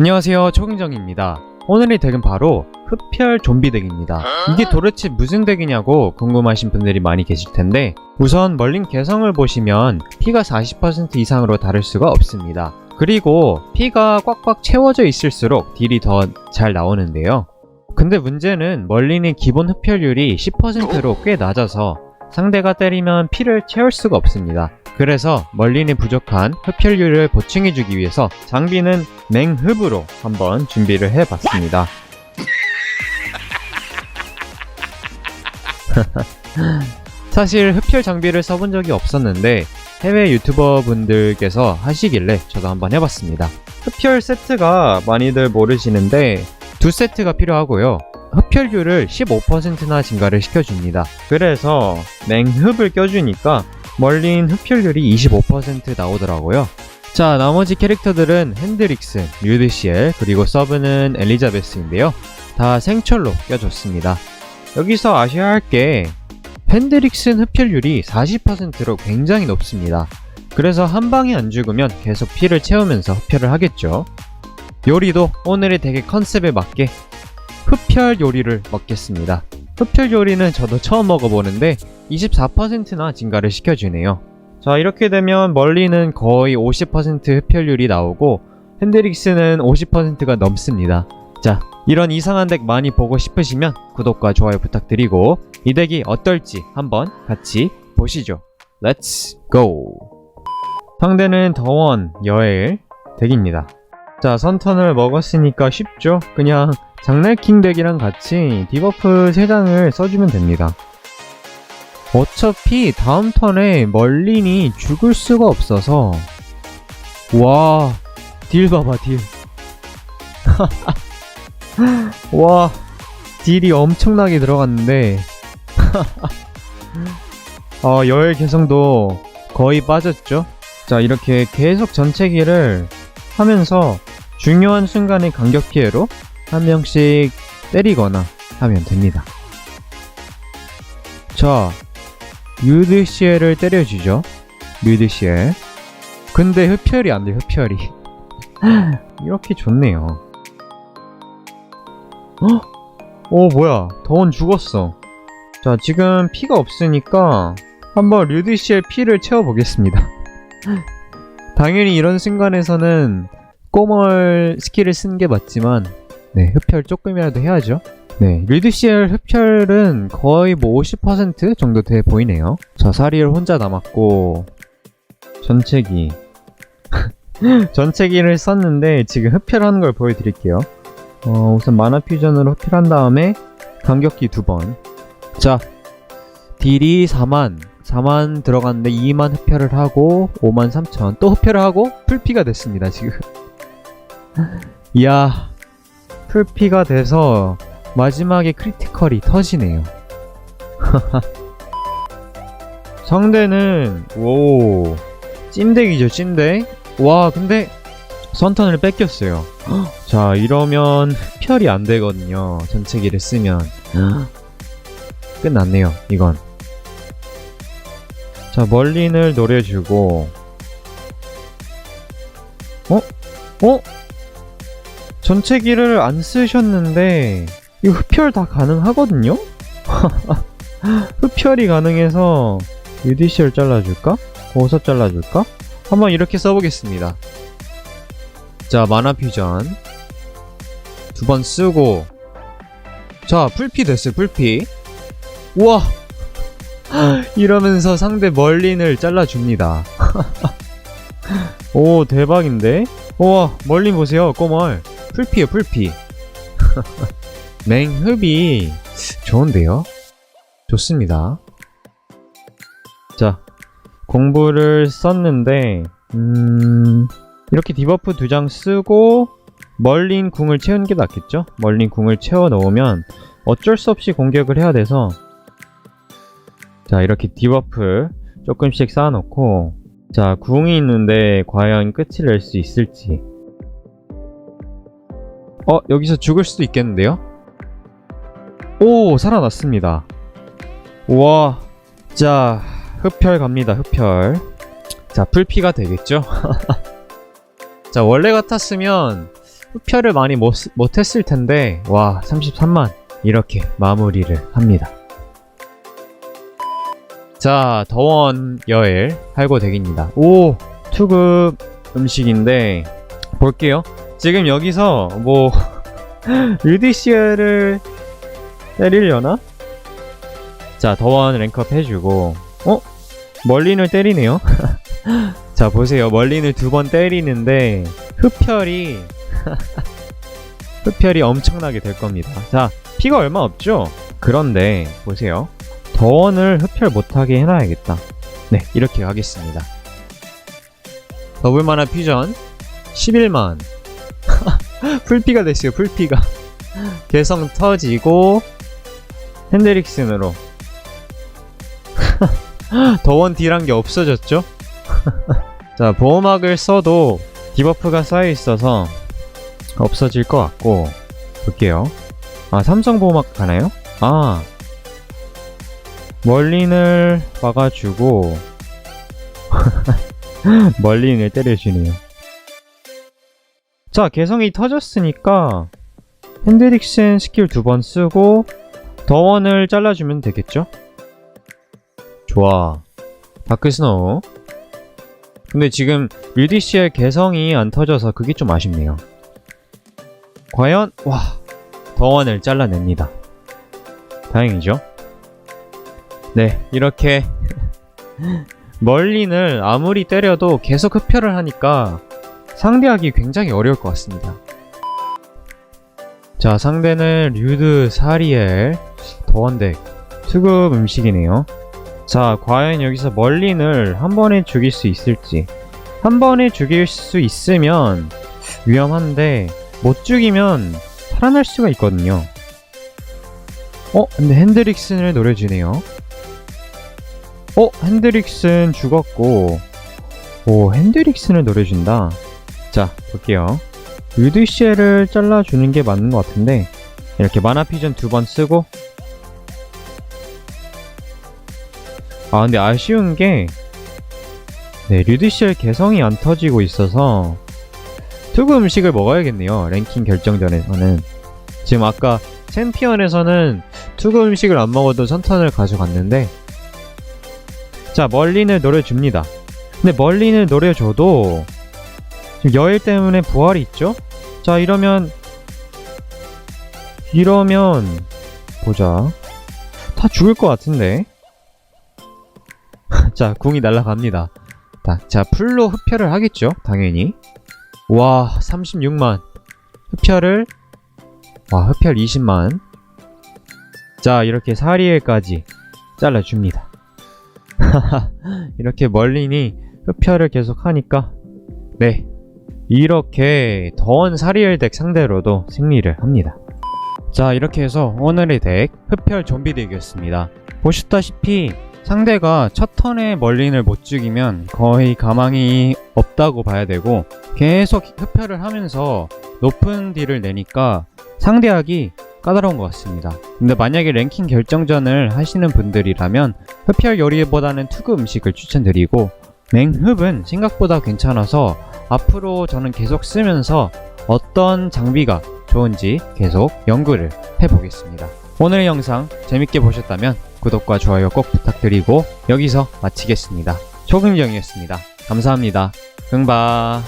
안녕하세요 초경정입니다. 오늘의 덱은 바로 흡혈 좀비 덱입니다. 이게 도대체 무슨 덱이냐고 궁금하신 분들이 많이 계실 텐데 우선 멀린 개성을 보시면 피가 40% 이상으로 다를 수가 없습니다. 그리고 피가 꽉꽉 채워져 있을수록 딜이 더 잘 나오는데요. 근데 문제는 멀린의 기본 흡혈률이 10%로 꽤 낮아서 상대가 때리면 피를 채울 수가 없습니다 그래서 멀린이 부족한 흡혈률을 보충해주기 위해서 장비는 맹흡으로 한번 준비를 해봤습니다. 사실 흡혈 장비를 써본 적이 없었는데 해외 유튜버 분들께서 하시길래 저도 한번 해봤습니다. 흡혈 세트가 많이들 모르시는데 두 세트가 필요하고요. 흡혈률을 15%나 증가를 시켜줍니다. 그래서 맹흡을 껴주니까 멀린 흡혈률이 25% 나오더라고요. 자, 나머지 캐릭터들은 핸드릭슨, 류드시엘, 그리고 서브는 엘리자베스인데요. 다 생철로 껴줬습니다. 여기서 아셔야 할 게 핸드릭슨 흡혈률이 40%로 굉장히 높습니다. 그래서 한 방에 안 죽으면 계속 피를 채우면서 흡혈을 하겠죠. 요리도 오늘의 덱의 컨셉에 맞게 흡혈 요리를 먹겠습니다. 흡혈 요리는 저도 처음 먹어보는데 24%나 증가를 시켜주네요. 자, 이렇게 되면 멀리는 거의 50% 흡혈률이 나오고 핸드릭스는 50%가 넘습니다. 자, 이런 이상한 덱 많이 보고 싶으시면 구독과 좋아요 부탁드리고 이 덱이 어떨지 한번 같이 보시죠. Let's go! 상대는 더원, 여엘 덱입니다. 자, 선턴을 먹었으니까 쉽죠? 그냥 장날킹 덱이랑 같이 디버프 3장을 써주면 됩니다. 어차피 다음 턴에 멀린이 죽을 수가 없어서 와, 딜 봐봐, 딜. 와, 딜이 엄청나게 들어갔는데 어, 열 개성도 거의 빠졌죠? 자, 이렇게 계속 전체기를 하면서 중요한 순간의 간격 피해로 한 명씩 때리거나 하면 됩니다. 자, 유드시엘을 때려주죠. 유드시엘. 근데 흡혈이 안 돼, 흡혈이. 이렇게 좋네요. 어? 오, 뭐야. 더원 죽었어. 자, 지금 피가 없으니까 한번 류드시엘 피를 채워보겠습니다. 당연히 이런 순간에서는 꼬멀 스킬을 쓴 게 맞지만 네, 흡혈 조금이라도 해야죠. 네, 류드시엘 흡혈은 거의 뭐 50% 정도 돼 보이네요. 자, 사리엘 혼자 남았고 전체기 전체기를 썼는데 지금 흡혈하는 걸 보여드릴게요. 어, 우선 마나 퓨전으로 흡혈한 다음에 간격기 두 번. 자, 딜이 4만 4만 들어갔는데 2만 흡혈을 하고 5만 3천 또 흡혈을 하고 풀피가 됐습니다 지금 이야 풀피가 돼서 마지막에 크리티컬이 터지네요. 상대는 오 찐덱이죠 찐덱? 와 근데 선턴을 뺏겼어요. 자 이러면 흡혈이 안 되거든요 전체기를 쓰면. 끝났네요 이건. 자, 멀린을 노려주고, 어? 어? 전체기를 안 쓰셨는데, 이거 흡혈 다 가능하거든요? 흡혈이 가능해서, 유디시를 잘라줄까? 버섯 잘라줄까? 한번 이렇게 써보겠습니다. 자, 마나 퓨전. 두 번 쓰고, 자, 풀피 됐어요, 풀피. 우와! 이러면서 상대 멀린을 잘라줍니다. 오 대박인데? 우와 멀린 보세요 꼬멀 풀피요 풀피 맹흡이 좋은데요? 좋습니다. 자 공부를 썼는데 음 이렇게 디버프 두 장 쓰고 멀린 궁을 채우는 게 낫겠죠? 멀린 궁을 채워 넣으면 어쩔 수 없이 공격을 해야 돼서 자 이렇게 디버프 조금씩 쌓아놓고 자 궁이 있는데 과연 끝을 낼 수 있을지 어 여기서 죽을 수도 있겠는데요? 오 살아났습니다 우와 자 흡혈 갑니다 흡혈 자 풀피가 되겠죠? 자 원래 같았으면 흡혈을 많이 못했을 텐데 와 33만 이렇게 마무리를 합니다. 자 더원 여엘 할고 덱입니다. 오 투급 음식인데 볼게요. 지금 여기서 뭐 유디시아를 때리려나? 자 더원 랭크업 해주고 어? 멀린을 때리네요. 자 보세요 멀린을 두 번 때리는데 흡혈이 흡혈이 엄청나게 될 겁니다. 자 피가 얼마 없죠? 그런데 보세요 더원을 흡혈 못하게 해놔야겠다. 네 이렇게 하겠습니다. 더블 만화 퓨전 11만 풀피가 됐어요 풀피가 개성 터지고 핸드릭슨으로 더원 딜한 게 없어졌죠? 자 보호막을 써도 디버프가 쌓여 있어서 없어질 것 같고 볼게요 아 삼성 보호막 가나요? 아 멀린을 막아주고 멀린을 때려주네요 자 개성이 터졌으니까 핸드릭슨 스킬 두 번 쓰고 더원을 잘라주면 되겠죠? 좋아. 다크스노우. 근데 지금 UDC의 개성이 안 터져서 그게 좀 아쉽네요. 과연 와 더원을 잘라냅니다. 다행이죠? 네 이렇게 멀린을 아무리 때려도 계속 흡혈을 하니까 상대하기 굉장히 어려울 것 같습니다 자 상대는 류드 사리엘 더원덱 수급 음식이네요 자, 과연 여기서 멀린을 한 번에 죽일 수 있을지. 한 번에 죽일 수 있으면 위험한데, 못 죽이면 살아날 수가 있거든요. 어, 근데 핸드릭슨을 노려주네요. 어, 핸드릭슨 죽었고, 오, 핸드릭슨을 노려준다. 자, 볼게요. 유드시엘을 잘라주는 게 맞는 것 같은데, 이렇게 마나 피전 두 번 쓰고, 아 근데 아쉬운 게 네, 류디시엘 개성이 안 터지고 있어서 투구 음식을 먹어야겠네요. 랭킹 결정전에서는. 지금 아까 챔피언에서는 투구 음식을 안 먹어도 선턴을 가져갔는데 자, 멀린을 노려줍니다. 근데 멀린을 노려줘도 지금 여일 때문에 부활이 있죠? 자, 이러면 이러면 보자. 다 죽을 것 같은데. 자, 궁이 날아갑니다. 자, 자, 풀로 흡혈을 하겠죠? 당연히. 와, 36만. 흡혈을, 와, 흡혈 20만. 자, 이렇게 사리엘까지 잘라줍니다. 이렇게 멀린이 흡혈을 계속 하니까, 네. 이렇게 더원 사리엘 덱 상대로도 승리를 합니다. 자, 이렇게 해서 오늘의 덱, 흡혈 좀비 덱이었습니다. 보셨다시피, 상대가 첫 턴에 멀린을 못 죽이면 거의 가망이 없다고 봐야 되고 계속 흡혈을 하면서 높은 딜을 내니까 상대하기 까다로운 것 같습니다. 근데 만약에 랭킹 결정전을 하시는 분들이라면 흡혈 요리보다는 투구 음식을 추천드리고 맹흡은 생각보다 괜찮아서 앞으로 저는 계속 쓰면서 어떤 장비가 좋은지 계속 연구를 해보겠습니다. 오늘 영상 재밌게 보셨다면 구독과 좋아요 꼭 부탁드리고 여기서 마치겠습니다. 초긍정이었습니다. 감사합니다. 응바